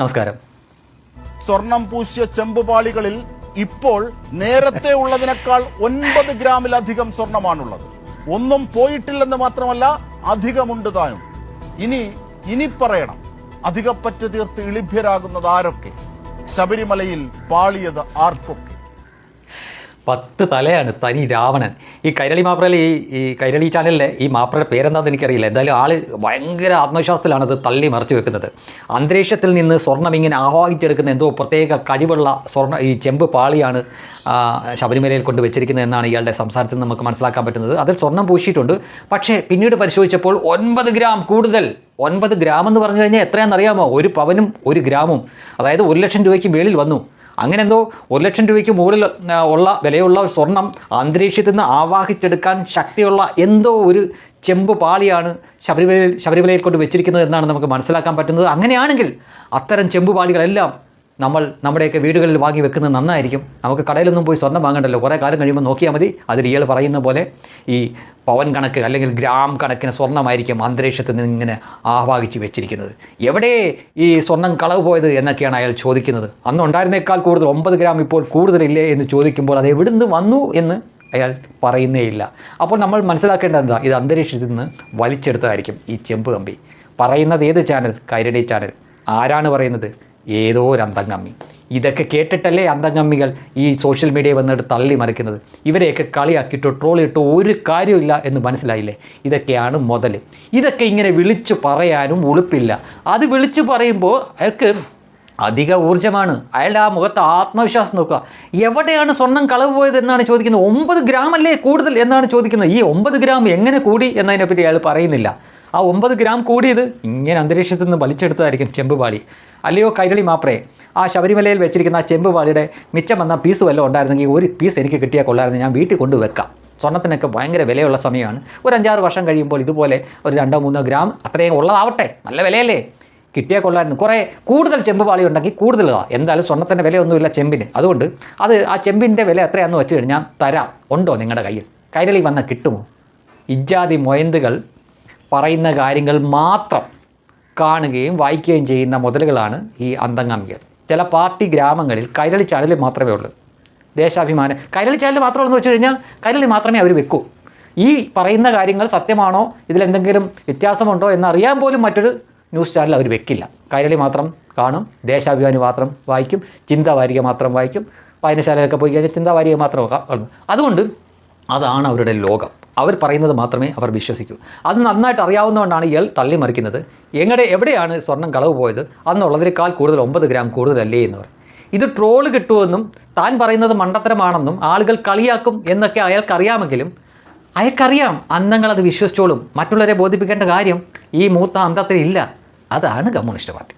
നമസ്കാരം. സ്വർണം പൂശിയ ചെമ്പുപാളികളിൽ ഇപ്പോൾ നേരത്തെ ഉള്ളതിനേക്കാൾ ഒൻപത് ഗ്രാമിലധികം സ്വർണമാണുള്ളത്. ഒന്നും പോയിട്ടില്ലെന്ന് മാത്രമല്ല അധികമുണ്ട് താനും. ഇനി ഇനി പറയണം. അധികപ്പറ്റ് തീർത്ത് ഇളിഭ്യരാകുന്നത് ആരൊക്കെ? ശബരിമലയിൽ പാളിയത് ആർക്കൊക്കെ? പത്ത് തലയാണ് തനി രാവണൻ. ഈ കൈരളി മാപ്രയിലെ ഈ ഈ കൈരളി ചാനലിലെ ഈ മാപ്രയുടെ പേരെന്താണെന്ന് എനിക്കറിയില്ല. എന്തായാലും ആൾ ഭയങ്കര ആത്മവിശ്വാസത്തിലാണ് അത് തള്ളി മറിച്ച് വെക്കുന്നത്. അന്തരീക്ഷത്തിൽ നിന്ന് സ്വർണം ഇങ്ങനെ ആവാഹിച്ചെടുക്കുന്ന എന്തോ പ്രത്യേക കഴിവുള്ള സ്വർണ ഈ ചെമ്പ് പാളിയാണ് ശബരിമലയിൽ കൊണ്ട് വെച്ചിരിക്കുന്നത് എന്നാണ് ഇയാളുടെ സംസാരത്തിൽ നിന്ന് നമുക്ക് മനസ്സിലാക്കാൻ പറ്റുന്നത്. അതിൽ സ്വർണം പൂശിയിട്ടുണ്ട്. പക്ഷേ പിന്നീട് പരിശോധിച്ചപ്പോൾ ഒൻപത് ഗ്രാം കൂടുതൽ ഒൻപത് ഗ്രാം എന്ന് പറഞ്ഞു കഴിഞ്ഞാൽ എത്രയാണെന്നറിയാമോ? ഒരു പവനും ഒരു ഗ്രാമും. അതായത് ഒരു ലക്ഷം രൂപയ്ക്ക് മേളിൽ വന്നു. അങ്ങനെ എന്തോ ഒരു ലക്ഷം രൂപയ്ക്ക് മുകളിൽ ഉള്ള വിലയുള്ള ഒരു സ്വർണം അന്തരീക്ഷത്തിൽ നിന്ന് ആവാഹിച്ചെടുക്കാൻ ശക്തിയുള്ള എന്തോ ഒരു ചെമ്പ് പാളിയാണ് ശബരിമലയിൽ ശബരിമലയിൽ കൊണ്ട് വെച്ചിരിക്കുന്നത് എന്നാണ് നമുക്ക് മനസ്സിലാക്കാൻ പറ്റുന്നത്. അങ്ങനെയാണെങ്കിൽ അത്തരം ചെമ്പ് പാളികളെല്ലാം നമ്മൾ നമ്മുടെയൊക്കെ വീടുകളിൽ വാങ്ങി വെക്കുന്നത് നന്നായിരിക്കും. നമുക്ക് കടയിലൊന്നും പോയി സ്വർണം വാങ്ങണ്ടല്ലോ. കുറേ കാലം കഴിയുമ്പോൾ നോക്കിയാൽ മതി. അതിൽ ഇയാൾ പറയുന്ന പോലെ ഈ പവൻ കണക്ക് അല്ലെങ്കിൽ ഗ്രാം കണക്കിന് സ്വർണമായിരിക്കും അന്തരീക്ഷത്തിൽ നിന്ന് ഇങ്ങനെ ആവാഹിച്ച് വെച്ചിരിക്കുന്നത്. എവിടെ ഈ സ്വർണം കളവ് പോയത് എന്നൊക്കെയാണ് അയാൾ ചോദിക്കുന്നത്. അന്ന് ഉണ്ടായിരുന്നേക്കാൾ കൂടുതൽ ഒമ്പത് ഗ്രാം ഇപ്പോൾ കൂടുതലില്ലേ എന്ന് ചോദിക്കുമ്പോൾ അത് എവിടുന്ന് വന്നു എന്ന് അയാൾ പറയുന്നേ ഇല്ല. അപ്പോൾ നമ്മൾ മനസ്സിലാക്കേണ്ടത് എന്താ? ഇത് അന്തരീക്ഷത്തിൽ നിന്ന് വലിച്ചെടുത്തതായിരിക്കും ഈ ചെമ്പ് കമ്പി. പറയുന്നത് ഏത് ചാനൽ? കൈരടി ചാനൽ. ആരാണ് പറയുന്നത്? ഏതോ ഒരു അന്തംഗമ്മി ഇതൊക്കെ കേട്ടിട്ടല്ലേ അന്തംഗമ്മികൾ ഈ സോഷ്യൽ മീഡിയ വന്നിട്ട് തള്ളി മറിക്കുന്നത്? ഇവരെയൊക്കെ കളിയാക്കിയിട്ടോ ട്രോളിയിട്ടോ ഒരു കാര്യമില്ല എന്ന് മനസ്സിലായില്ലേ? ഇതൊക്കെയാണ് മുതൽ ഇതൊക്കെ ഇങ്ങനെ വിളിച്ചു പറയാനും ഉളുപ്പില്ല. അത് വിളിച്ചു പറയുമ്പോൾ അയാൾക്ക് അധിക ഊർജമാണ്. അയാളുടെ ആ മുഖത്ത് ആത്മവിശ്വാസം നോക്കുക. എവിടെയാണ് സ്വർണം കളവ് പോയത് എന്നാണ് ചോദിക്കുന്നത്. ഒമ്പത് ഗ്രാം അല്ലേ കൂടുതൽ എന്നാണ് ചോദിക്കുന്നത്. ഈ ഒമ്പത് ഗ്രാം എങ്ങനെ കൂടി എന്നതിനെപ്പറ്റി അയാൾ പറയുന്നില്ല. ആ ഒമ്പത് ഗ്രാം കൂടിയത് ഇങ്ങനെ അന്തരീക്ഷത്തിൽ നിന്ന് വലിച്ചെടുത്തതായിരിക്കും ചെമ്പുപാളി അല്ലയോ കൈരളി മാപ്രേ ആ ശബരിമലയിൽ വെച്ചിരിക്കുന്ന ആ ചെമ്പുപാളിയുടെ മിച്ചം വന്ന പീസ് വല്ലതും ഉണ്ടായിരുന്നെങ്കിൽ ഒരു പീസ് എനിക്ക് കിട്ടിയാൽ കൊള്ളായിരുന്നു ഞാൻ വീട്ടിൽ കൊണ്ടുവെക്കാം സ്വർണത്തിനൊക്കെ ഭയങ്കര വിലയുള്ള സമയമാണ്. ഒരു അഞ്ചാറ് വർഷം കഴിയുമ്പോൾ ഇതുപോലെ ഒരു രണ്ടോ മൂന്നോ ഗ്രാം അത്രയും ഉള്ളതാവട്ടെ. നല്ല വിലയല്ലേ? കിട്ടിയാൽ കൊള്ളായിരുന്നു കുറേ കൂടുതൽ ചെമ്പ് പാളി ഉണ്ടെങ്കിൽ കൂടുതലതാണ് എന്തായാലും സ്വർണത്തിന്റെ വിലയൊന്നുമില്ല ചെമ്പിന്. അതുകൊണ്ട് അത് ആ ചെമ്പിന്റെ വില എത്രയാണെന്ന് വെച്ച് കഴിഞ്ഞാൽ തരാം. ഉണ്ടോ നിങ്ങളുടെ കയ്യിൽ? കൈരളി വന്നാൽ കിട്ടുമോ? ഇജാതി മൊയന്തുകൾ പറയുന്ന കാര്യങ്ങൾ മാത്രം കാണുകയും വായിക്കുകയും ചെയ്യുന്ന മുതലുകളാണ് ഈ അന്തങ്ങാമികൾ ചില പാർട്ടി ഗ്രാമങ്ങളിൽ കൈരളി ചാനൽ മാത്രമേ ഉള്ളൂ. ദേശാഭിമാനം. കൈരളി ചാനൽ മാത്രമേ ഉള്ളൂ എന്ന് വെച്ച് കഴിഞ്ഞാൽ കൈരളി മാത്രമേ അവർ വെക്കൂ. ഈ പറയുന്ന കാര്യങ്ങൾ സത്യമാണോ? ഇതിലെന്തെങ്കിലും വ്യത്യാസമുണ്ടോ എന്നറിയാൻ പോലും മറ്റൊരു ന്യൂസ് ചാനൽ അവർ വെക്കില്ല. കൈരളി മാത്രം കാണും ദേശാഭിമാനി മാത്രം വായിക്കും ചിന്താവാരിക മാത്രം വായിക്കും വായനശാലയിലൊക്കെ പോയി കഴിഞ്ഞാൽ ചിന്താവാരിക മാത്രം കാണും. അതുകൊണ്ട് അതാണ് അവരുടെ ലോകം. അവർ പറയുന്നത് മാത്രമേ അവർ വിശ്വസിക്കൂ. അത് നന്നായിട്ട് അറിയാവുന്നതുകൊണ്ടാണ് ഇയാൾ തള്ളിമറിക്കുന്നത് എങ്ങടെ എവിടെയാണ് സ്വർണം കളവ് പോയത്? അന്നുള്ളതിനേക്കാൾ കൂടുതൽ ഒമ്പത് ഗ്രാം കൂടുതലല്ലേ എന്ന് പറയും ഇത് ട്രോൾ കിട്ടുമെന്നും താൻ പറയുന്നത് മണ്ടത്തരമാണെന്നും ആളുകൾ കളിയാക്കും എന്നൊക്കെ അയാൾക്കറിയാമെങ്കിലും അയാൾക്കറിയാം അന്നങ്ങൾ അത് വിശ്വസിച്ചോളും. മറ്റുള്ളവരെ ബോധിപ്പിക്കേണ്ട കാര്യം ഈ മൂത്ത അന്തത്തിൽ ഇല്ല. അതാണ് കമ്മ്യൂണിസ്റ്റ് പാർട്ടി.